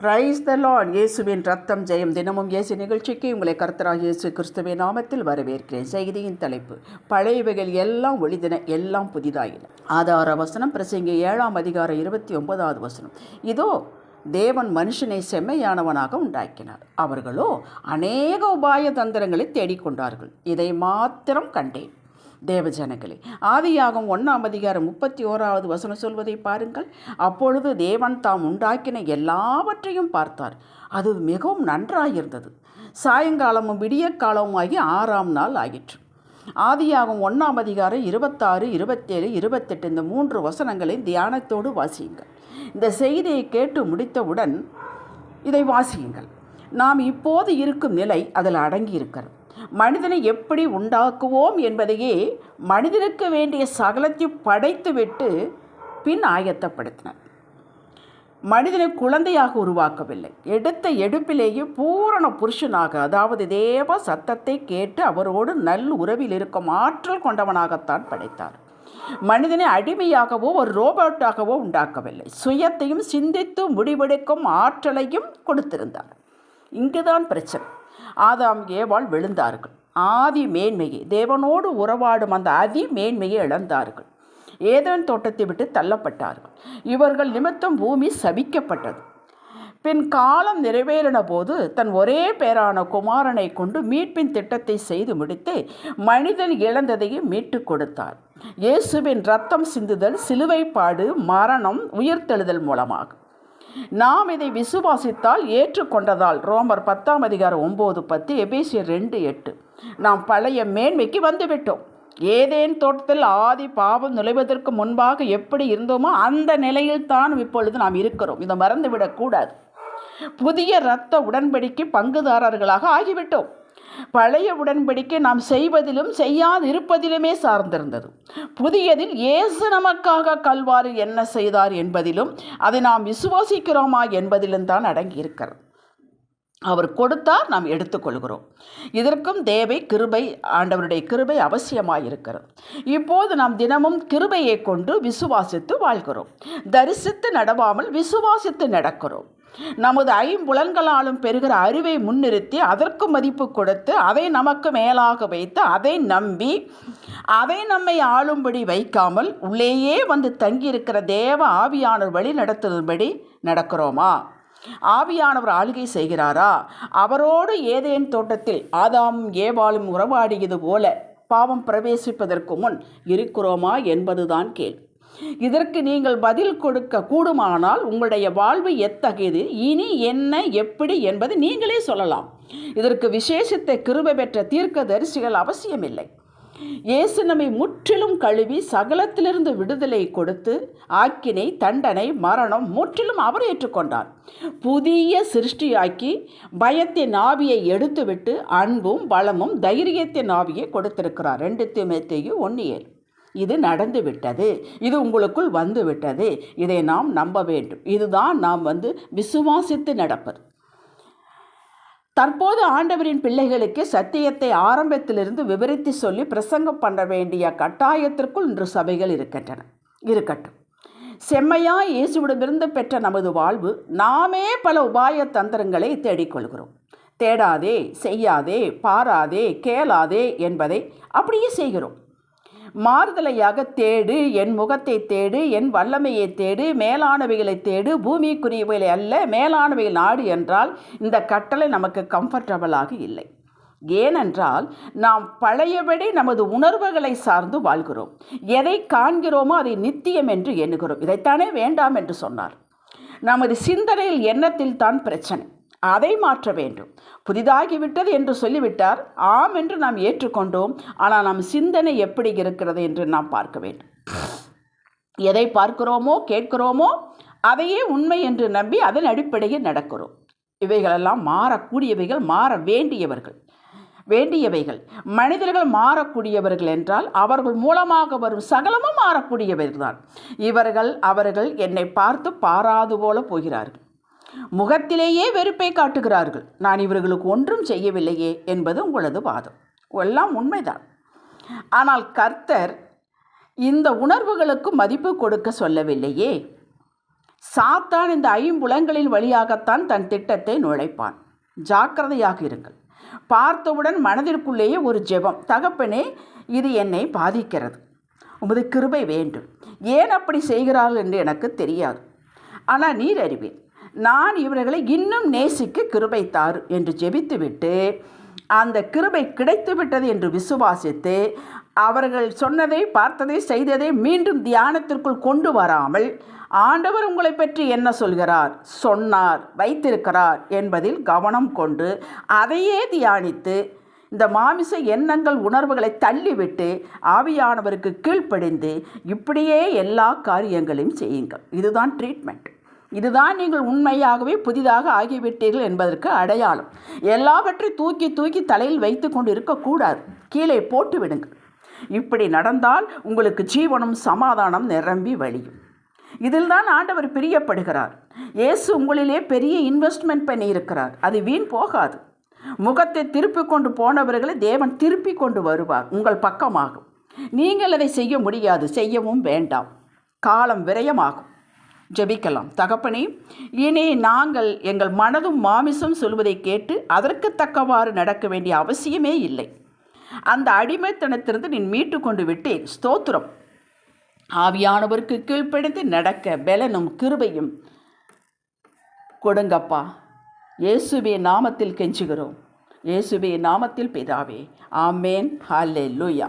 Praise the Lord இயேசுவின் ரத்தம் ஜெயம். தினமும் இயேசு நிகழ்ச்சிக்கு உங்களை கர்த்தராக இயேசு கிறிஸ்துவின் நாமத்தில் வரவேற்கிறேன். செய்தியின் தலைப்பு பழையவைகள் எல்லாம் ஒளிதின எல்லாம் புதிதாயின. ஆதார வசனம் பிரசங்க ஏழாம் அதிகாரம் இருபத்தி ஒன்பதாவது வசனம். இதோ தேவன் மனுஷனை செம்மையானவனாக உண்டாக்கினார். அவர்களோ அநேக உபாய தந்திரங்களை தேடிக்கொண்டார்கள். இதை மாத்திரம் கண்டேன். தேவஜனங்களே. ஆதியாகும் ஒன்றாம் அதிகாரம் முப்பத்தி ஓராவது வசனம் சொல்வதை பாருங்கள். அப்பொழுது தேவன் தாம் உண்டாக்கின எல்லாவற்றையும் பார்த்தார். அது மிகவும் நன்றாயிருந்தது. சாயங்காலமும் விடியற்காலமும் ஆகி ஆறாம் நாள் ஆயிற்று. ஆதியாகும் ஒன்றாம் அதிகாரம் இருபத்தாறு இருபத்தேழு இருபத்தெட்டு இந்த மூன்று வசனங்களை தியானத்தோடு வாசியுங்கள். இந்த செய்தியை கேட்டு முடித்தவுடன் இதை வாசியுங்கள். நாம் இப்போது இருக்கும் நிலை அதில் அடங்கி இருக்கிறது மனிதனை எப்படி உண்டாக்குவோம் என்பதையே மனிதனுக்கு வேண்டிய சகலத்தை படைத்துவிட்டு பின் ஆயத்தப்படுத்தினார். மனிதனை குழந்தையாக உருவாக்கவில்லை. எடுத்த எடுப்பிலேயே பூரண புருஷனாக அதாவது தேவ சத்தத்தை கேட்டு அவரோடு நல் உறவில் இருக்கும் ஆற்றல் கொண்டவனாகத்தான் படைத்தார். மனிதனை அடிமையாகவோ ஒரு ரோபோட்டாகவோ உண்டாக்கவில்லை. சுயத்தையும் சிந்தித்து முடிவெடுக்கும் ஆற்றலையும் கொடுத்திருந்தார். இங்குதான் பிரச்சனை. ஆதாம் ஏவாள் விழுந்தார்கள். ஆதி மேன்மையை தேவனோடு உறவாடும் அந்த அதி மேன்மையை இழந்தார்கள். ஏதன் தோட்டத்தை விட்டு தள்ளப்பட்டார்கள். இவர்கள் நிமித்தம் பூமி சபிக்கப்பட்டது. பின் காலம் நிறைவேறின போது தன் ஒரே பேரான குமாரனை கொண்டு மீட்பின் திட்டத்தை செய்து முடித்து மனிதன் இழந்ததையும் மீட்டு கொடுத்தார். இயேசுவின் ரத்தம் சிந்துதல் சிலுவைப்பாடு மரணம் உயிர்த்தெழுதல் மூலமாகும் நாம் இதை விசுவாசித்தால் ஏற்றுக்கொண்டதால். ரோமர் பத்தாம் அதிகாரம் ஒம்பது பத்து எபேசியர் ரெண்டு எட்டு. நாம் பழைய மேன்மைக்கு வந்துவிட்டோம். ஏதேன் தோட்டத்தில் ஆதி பாவம் நுழைவதற்கு முன்பாக எப்படி இருந்தோமோ அந்த நிலையில் தான் இப்பொழுது நாம் இருக்கிறோம். இதை மறந்துவிடக்கூடாது புதிய இரத்த உடன்படிக்கை பங்குதாரர்களாக ஆகிவிட்டோம். பழைய உடன்படிக்கை நாம் செய்வதிலும் செய்யாதிருப்பதிலுமே சார்ந்திருந்தது. புதியதில் இயேசு நமக்காக கல்வாறு என்ன செய்தார் என்பதிலும் அதை நாம் விசுவாசிக்கிறோமா என்பதிலும் தான் அடங்கியிருக்கிறது. அவர் கொடுத்தார் நாம் எடுத்துக்கொள்கிறோம். இதற்கும் தேவை கிருபை ஆண்டவருடைய கிருபை அவசியமாக இருக்கிறது இப்போது நாம் தினமும் கிருபையை கொண்டு விசுவாசித்து வாழ்கிறோம். தரிசித்து நடவாமல் விசுவாசித்து நடக்கிறோம். நமது ஐம்புலன்களாலும் பெறுகிற அறிவை முன்னிறுத்தி அதற்கு மதிப்பு கொடுத்து அதை நமக்கு மேலாக வைத்து அதை நம்பி அதை நம்மை ஆளும்படி வைக்காமல் உள்ளேயே வந்து தங்கியிருக்கிற தேவ ஆவியானவர் வழி நடத்தும்படி நடக்கிறோமா? ஆவியானவர் ஆளுகை செய்கிறாரா? அவரோடு ஏதேன் தோட்டத்தில் ஆதாம் ஏவாளும் உறவாடியது போல பாவம் பிரவேசிப்பதற்கு முன் இருக்கிறோமா என்பதுதான் கேள்வி. இதற்கு நீங்கள் பதில் கொடுக்க கூடுமானால் உங்களுடைய வாழ்வு எத்தகையது? இனி என்ன எப்படி என்பது நீங்களே சொல்லலாம். இதற்கு விசேஷத்தை கிருபை பெற்ற தீர்க்க தரிசிகள் அவசியமில்லை. இயேசு நம்மை முற்றிலும் கழுவி சகலத்திலிருந்து விடுதலை கொடுத்து ஆக்கினை தண்டனை மரணம் முற்றிலும் அவர் ஏற்றுக்கொண்டார். புதிய சிருஷ்டியாக்கி பயத்தின் ஆவியை எடுத்துவிட்டு அன்பும் பலமும் தைரியத்தின் ஆவியை கொடுத்திருக்கிறார். ரெண்டு திமுத்தையு ஒன்று ஏழு. இது நடந்து விட்டது இது உங்களுக்குள் வந்து விட்டது இதை நாம் நம்ப வேண்டும். இதுதான் நாம் வந்து விசுவாசித்து நடப்பது. தற்போது ஆண்டவரின் பிள்ளைகளுக்கு சத்தியத்தை ஆரம்பத்திலிருந்து விவரித்து சொல்லி பிரசங்கம் பண்ண வேண்டிய கட்டாயத்திற்குள் இன்று சபைகள் இருக்கின்றன. இருக்கட்டும். செம்மையா இயேசுவிடமிருந்து பெற்ற நமது வாழ்வு நாமே பல உபாய தந்திரங்களை தேடிக்கொள்கிறோம். தேடாதே செய்யாதே பாராதே கேளாதே என்பதை அப்படியே செய்கிறோம். மாறுதலையாக தேடு என் முகத்தை தேடு என் வல்லமையை தேடு மேலானவைகளை தேடு பூமிக்குரியவைகளை அல்ல மேலானவைகள் நாடு என்றால் இந்த கட்டளை நமக்கு கம்ஃபர்டபுளாக இல்லை. ஏனென்றால் நாம் பழையபடி நமது உணர்வுகளை சார்ந்து வாழ்கிறோம். எதை காண்கிறோமோ அதை நித்தியம் என்று எண்ணுகிறோம். இதைத்தானே வேண்டாம் என்று சொன்னார். நமது சிந்தனையில் எண்ணத்தில் தான் பிரச்சனை. அதை மாற்ற வேண்டும். புதிதாகிவிட்டது என்று சொல்லிவிட்டார். ஆம் என்று நாம் ஏற்றுக்கொண்டோம். ஆனால் நம் சிந்தனை எப்படி இருக்கிறது என்று நாம் பார்க்க வேண்டும். எதை பார்க்கிறோமோ கேட்கிறோமோ அதையே உண்மை என்று நம்பி அதன் அடிப்படையில் நடக்கிறோம். இவைகளெல்லாம் மாறக்கூடியவைகள் மாற வேண்டியவர்கள். வேண்டியவைகள். மனிதர்கள் மாறக்கூடியவர்கள் என்றால் அவர்கள் மூலமாக வரும் சகலமும் மாறக்கூடியவர்கள் தான். இவர்கள் அவர்கள் என்னை பார்த்து பாராது போல போகிறார்கள். முகத்திலேயே வெறுப்பை காட்டுகிறார்கள். நான் இவர்களுக்கு ஒன்றும் செய்யவில்லையே என்பது உங்களது வாதம். எல்லாம் உண்மைதான். ஆனால் கர்த்தர் இந்த உணர்வுகளுக்கு மதிப்பு கொடுக்க சொல்லவில்லையே. சாத்தான் இந்த ஐம்புலங்களின் வழியாகத்தான் தன் திட்டத்தை நுழைப்பான். ஜாக்கிரதையாக இருங்கள். பார்த்தவுடன் மனதிற்குள்ளேயே ஒரு ஜெபம். தகப்பனே இது என்னை பாதிக்கிறது. உமது கிருபை வேண்டும். ஏன் அப்படி செய்கிறார்கள் என்று எனக்கு தெரியாது. ஆனால் நீர் அறிவேன். நான் இவர்களை இன்னும் நேசிக்க கிருபை தாரு என்று ஜெபித்துவிட்டு அந்த கிருபை கிடைத்துவிட்டது என்று விசுவாசித்து அவர்கள் சொன்னதை பார்த்ததை செய்ததை மீண்டும் தியானத்திற்குள் கொண்டு வராமல் ஆண்டவர் உங்களை பற்றி என்ன சொல்கிறார் சொன்னார் வைத்திருக்கிறார் என்பதில் கவனம் கொண்டு அதையே தியானித்து இந்த மாமிச எண்ணங்கள் உணர்வுகளை தள்ளிவிட்டு ஆவியானவருக்கு கீழ்ப்படிந்து இப்படியே எல்லா காரியங்களையும் செய்யுங்கள். இதுதான் ட்ரீட்மெண்ட் இதுதான் நீங்கள் உண்மையாகவே புதிதாக ஆகிவிட்டீர்கள் என்பதற்கு அடையாளம். எல்லாவற்றையும் தூக்கி தூக்கி தலையில் வைத்து கொண்டு இருக்கக்கூடாது கீழே போட்டு விடுங்கள். இப்படி நடந்தால் உங்களுக்கு ஜீவனும் சமாதானம் நிரம்பி வழியும். இதில் தான் ஆண்டவர் பிரியப்படுகிறார். இயேசு உங்களிலே பெரிய இன்வெஸ்ட்மெண்ட் பண்ணி இருக்கிறார் அது வீண் போகாது. முகத்தை திருப்பி கொண்டு போனவர்களை தேவன் திருப்பி கொண்டு வருவார். உங்கள் பக்கமாகும். நீங்கள் அதை செய்ய முடியாது. செய்யவும் வேண்டாம். காலம் விரயமாகும். ஜெபிக்கலாம். தகப்பனே இனி நாங்கள் எங்கள் மனதும் மாமிசம் சொல்வதை கேட்டு அதற்கு தக்கவாறு நடக்க வேண்டிய அவசியமே இல்லை. அந்த அடிமைத்தனத்திலிருந்து நீ மீட்டு கொண்டு விட்டேன். ஸ்தோத்திரம். ஆவியானவருக்கு கீழ்ப்படிந்து நடக்க பலனும் கிருபையும் கொடுங்கப்பா. இயேசுவே நாமத்தில் கெஞ்சுகிறோம். இயேசுவே நாமத்தில் பிதாவே. ஆமேன். லூயா